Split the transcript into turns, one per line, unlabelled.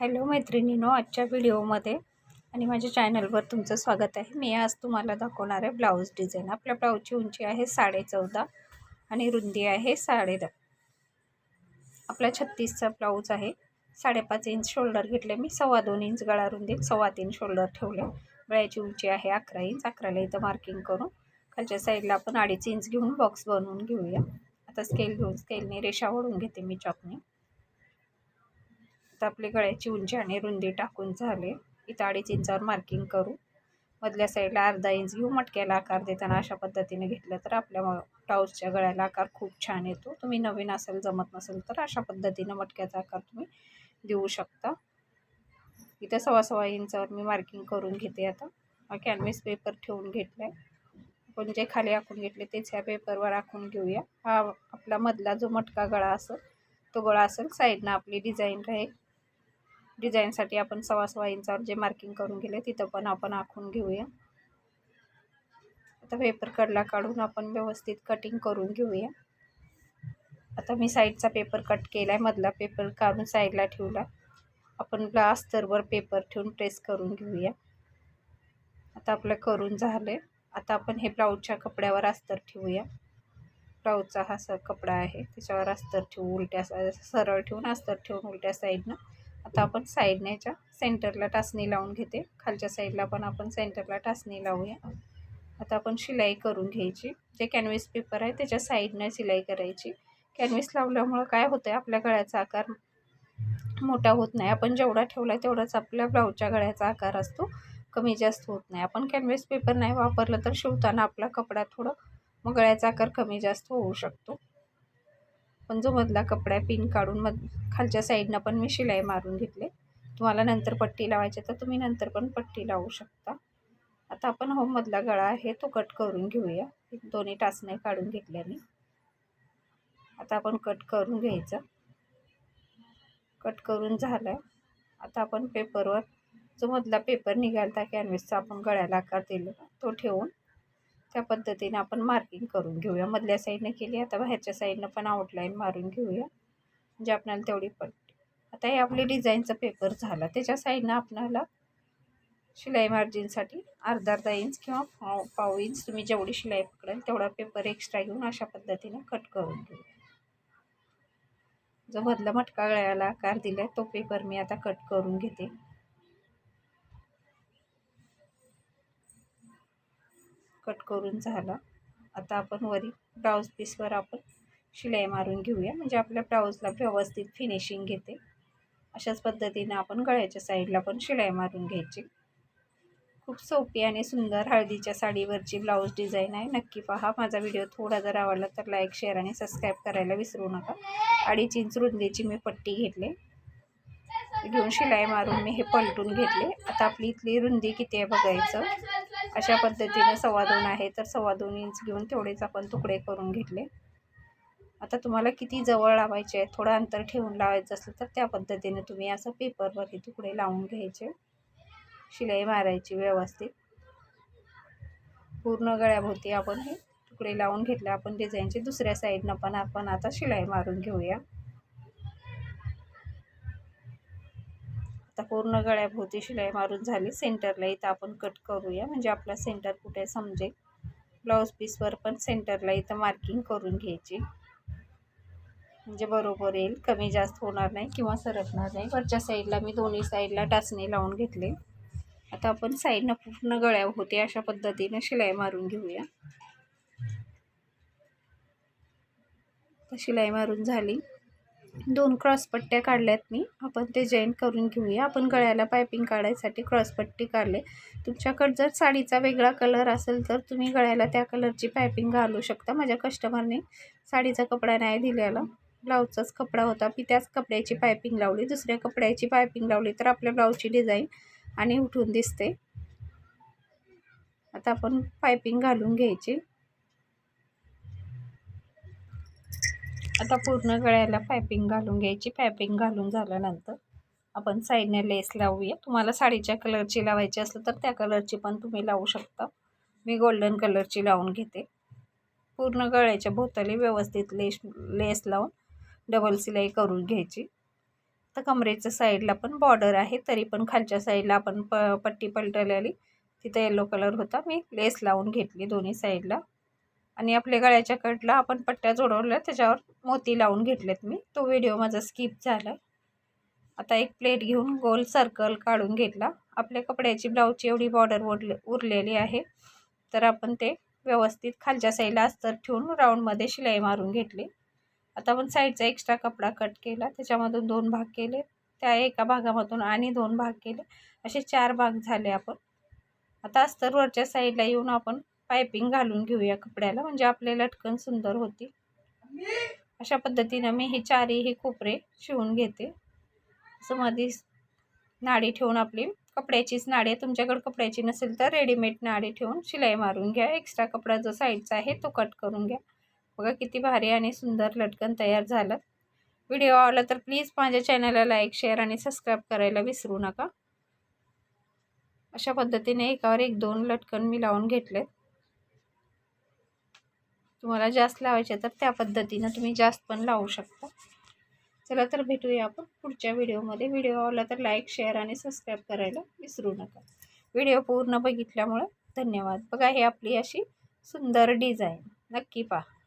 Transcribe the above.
Hello मैत्रिणीनो आजच्या व्हिडिओमध्ये आणि माझ्या चॅनलवर तुमचं स्वागत आहे. मी आज तुम्हाला दाखवणार आहे ब्लाऊज डिझाईन. आपल्या ब्लाऊजची उंची आहे साडे चौदा आणि रुंदी आहे साडे दहा आपला छत्तीसचा ब्लाऊज आहे. साडेपाच इंच शोल्डर घेतले मी. सव्वा दोन इंच गळा रुंदी सव्वा तीन शोल्डर ठेवले. गळ्याची उंची आहे अकरा इंच. अकराला इथं मार्किंग करून खालच्या साईडला आपण अडीच इंच घेऊन बॉक्स बनवून घेऊया. आता स्केल घेऊन स्केलने रेषा ओढून घेते मी चॉकने आता आपली गळ्याची उंची आणि रुंदी टाकून झाले. इथं अडीच इंचावर मार्किंग करू. मधल्या साईडला अर्धा इंच घेऊ. मटक्याला आकार देताना अशा पद्धतीने घेतलं तर आपल्या ब्लाऊजच्या गळ्याला आकार खूप छान येतो. तुम्ही नवीन असेल जमत नसेल तर अशा पद्धतीनं मटक्याचा आकार तुम्ही देऊ शकता. इथं सव्वा सव्वा इंचावर मी मार्किंग करून घेते आता. हा कॅनव्हेस पेपर ठेवून घेतला आहे आपण जे खाली आखून घेतले तेच ह्या पेपरवर आखून घेऊया. हा आपला मधला जो मटका गळा असेल तो गळा असेल. साईडनं आपली डिझाईन राहील. डिझाईनसाठी आपण सव्वा सव्वा इंचावर जे मार्किंग करून गेले तिथं पण आपण आखून घेऊया. आता पेपर कडला काढून आपण व्यवस्थित कटिंग करून घेऊया. आता मी साईडचा पेपर कट केला आहे मधला पेपर काढून साईडला ठेवला. आपण ग्लास्तरवर पेपर ठेवून प्रेस करून घेऊया. आता आपलं करून झालं आता आपण हे ब्लाऊजच्या कपड्यावर अस्तर ठेवूया. ब्लाऊजचा हा स कपडा आहे त्याच्यावर अस्तर ठेवू उलट्या सरळ ठेवून अस्तर ठेवून उलट्या साईडनं आता आपण साईडने याच्या सेंटरला टाचणी लावून घेते. खालच्या साईडला पण आपण सेंटरला टाचणी लावूया. आता आपण शिलाई करून घ्यायची. जे कॅनव्हेस पेपर आहे त्याच्या साईडनं शिलाई करायची. कॅनव्हेस लावल्यामुळं काय होतं आहे आपल्या गळ्याचा आकार मोठा होत नाही. आपण जेवढा ठेवला आहे तेवढाच आपल्या ब्लाऊजच्या गळ्याचा आकार असतो. कमी जास्त होत नाही. आपण कॅनव्हिस पेपर नाही वापरलं तर शिवताना आपला कपडा थोडं मग गळ्याचा आकार कमी जास्त होऊ शकतो. पण जो मधला कपडा आहे पिन काढून मध खालच्या साईडनं पण मी शिलाई मारून घेतले. तुम्हाला नंतर पट्टी लावायची तर तुम्ही नंतर पण पट्टी लावू शकता. आता आपण हो मधला गळा आहे तो कट करून घेऊया. दोन्ही टाचणे काढून घेतल्याने आता आपण कट करून घ्यायचं. कट करून झालं. आता आपण पेपरवर जो मधला पेपर निघालता कॅनव्हसचा आपण गळ्याला आकार दिला तो ठेवून त्या पद्धतीने आपण मार्किंग करून घेऊया. मधल्या साईडनं केली आता बाहेरच्या साईडनं पण आउटलाईन मारून घेऊया म्हणजे आपल्याला तेवढी पडते. आता हे आपले डिझाईनचा पेपर झाला. त्याच्या साईडनं आपल्याला शिलाई मार्जिनसाठी अर्धा अर्धा इंच किंवा पाव पाव इंच तुम्ही जेवढी शिलाई पकडेल तेवढा पेपर एक्स्ट्रा घेऊन अशा पद्धतीने कट करून घेऊ जो मधला मटका गळ्याला आकार दिला तो पेपर मी आता कट करून घेते. कट करून झाला. आता आपण वरी ब्लाऊज पीसवर आपण शिलाई मारून घेऊया. म्हणजे आपल्या ब्लाऊजला व्यवस्थित फिनिशिंग घेते. अशाच पद्धतीने आपण गळ्याच्या साईडला पण शिलाई मारून घ्यायची. खूप सोपी आणि सुंदर हळदीच्या साडीवरची ब्लाऊज डिझाईन आहे. नक्की पहा. माझा व्हिडिओ थोडा जर आवडला तर लाईक शेअर आणि सबस्क्राईब करायला विसरू नका. अडीच इंच रुंदीची मी पट्टी घेतली. घेऊन शिलाई मारून मी हे पलटून घेतले. आता आपली इथली रुंदी किती आहे बघायचं? अशा पद्धतीने सव्वा दोन आहे तर सव्वा दोन इंच घेऊन तेवढेच आपण तुकडे करून घेतले. आता तुम्हाला किती जवळ लावायचे आहे थोडं अंतर ठेवून लावायचं असेल तर त्या पद्धतीने तुम्ही असं पेपरवरती तुकडे लावून घ्यायचे. शिलाई मारायची व्यवस्थित. पूर्ण गळ्याभोवती आपण हे तुकडे लावून घेतले. आपण डिझाईनचे दुसऱ्या साईडनं पण आपण आता शिलाई मारून घेऊया. आता पूर्ण गळ्याभोवती शिलाई मारून झाली. सेंटरला इथं आपण कट करूया. म्हणजे आपला सेंटर कुठे समजेल? ब्लाऊज पीसवर पण सेंटरला इथं मार्किंग करून घ्यायची. म्हणजे बरोबर येईल. कमी जास्त होणार नाही किंवा सरकणार नाही. वरच्या साईडला मी दोन्ही साईडला टाचणी लावून घेतले. आता आपण साईडनं पूर्ण गळ्याभोवती अशा पद्धतीने शिलाई मारून घेऊया. शिलाई मारून झाली. दोन क्रॉसपट्ट्या काढल्यात मी. आपण ते जॉईंट करून घेऊया. आपण गळ्याला पायपिंग काढायसाठी क्रॉसपट्टी काढले. तुमच्याकडं जर साडीचा वेगळा कलर असेल तर तुम्ही गळ्याला त्या कलरची पायपिंग घालू शकता. माझ्या कस्टमरने साडीचा कपडा नाही दिलेला. ब्लाऊजचाच कपडा होता. मी त्याच कपड्याची पायपिंग लावली. दुसऱ्या कपड्याची पायपिंग लावली तर आपल्या ब्लाऊजची डिझाईन आणि उठून दिसते. आता आपण पायपिंग घालून घ्यायची. आता पूर्ण गळ्याला पायपिंग घालून घ्यायची. पायपिंग घालून झाल्यानंतर आपण साईडने लेस लावूया. तुम्हाला साडीच्या कलरची लावायची असलं तर त्या कलरची पण तुम्ही लावू शकता. मी गोल्डन कलरची लावून घेते. पूर्ण गळ्याच्या भोवताली व्यवस्थित लेस लेस लावून डबल सिलाई करून घ्यायची. तर कमरेच्या साईडला पण बॉर्डर आहे तरी पण खालच्या साईडला आपण प पट्टी पलटलेली तिथं येलो कलर होता. मी लेस लावून घेतली दोन्ही साईडला. आणि आपल्या गळ्याच्या कटला आपण पट्ट्या जोडवल्या त्याच्यावर मोती लावून घेतलेत मी. तो व्हिडिओ माझा स्किप झाला आता एक प्लेट घेऊन गोल सर्कल काढून घेतला. आपल्या कपड्याची ब्लाऊजची एवढी बॉर्डर उरले उरलेली आहे. तर आपण ते व्यवस्थित खालच्या साईडला अस्तर ठेवून राऊंडमध्ये शिलाई मारून घेतली. आता आपण साईडचा एक्स्ट्रा कपडा कट केला. त्याच्यामधून दोन भाग केले. त्या एका भागामधून आणि दोन भाग केले. असे चार भाग झाले आपण. आता अस्तर वरच्या साईडला येऊन आपण पायपिंग घालून घेऊया कपड्याला म्हणजे आपले लटकन सुंदर होती अशा पद्धतीनं मी हे चारही कोपरे शिवून घेते. असं मध्ये नाडी ठेवून आपली कपड्याचीच नाडी आहे. तुमच्याकडे कपड्याची नसेल तर रेडीमेड नाडी ठेवून शिलाई मारून घ्या. एक्स्ट्रा कपडा जो साईडचा आहे तो कट करून घ्या. बघा किती भारी आणि सुंदर लटकन तयार झालं. व्हिडिओ आवडला तर प्लीज माझ्या चॅनलला लाईक शेअर आणि सबस्क्राईब करायला विसरू नका. अशा पद्धतीने एकावर एक दोन लटकन मी लावून घेतले तुम्हाला जास्त लावायचे तर त्या पद्धतीनं तुम्ही जास्त पण लावू शकता. चला तर भेटूया आपण पुढच्या व्हिडिओमध्ये. व्हिडिओ आवडला तर लाईक शेअर आणि सबस्क्राईब करायला विसरू नका. व्हिडिओ पूर्ण बघितल्यामुळं धन्यवाद. बघा हे आपली अशी सुंदर डिझाईन. नक्की पहा.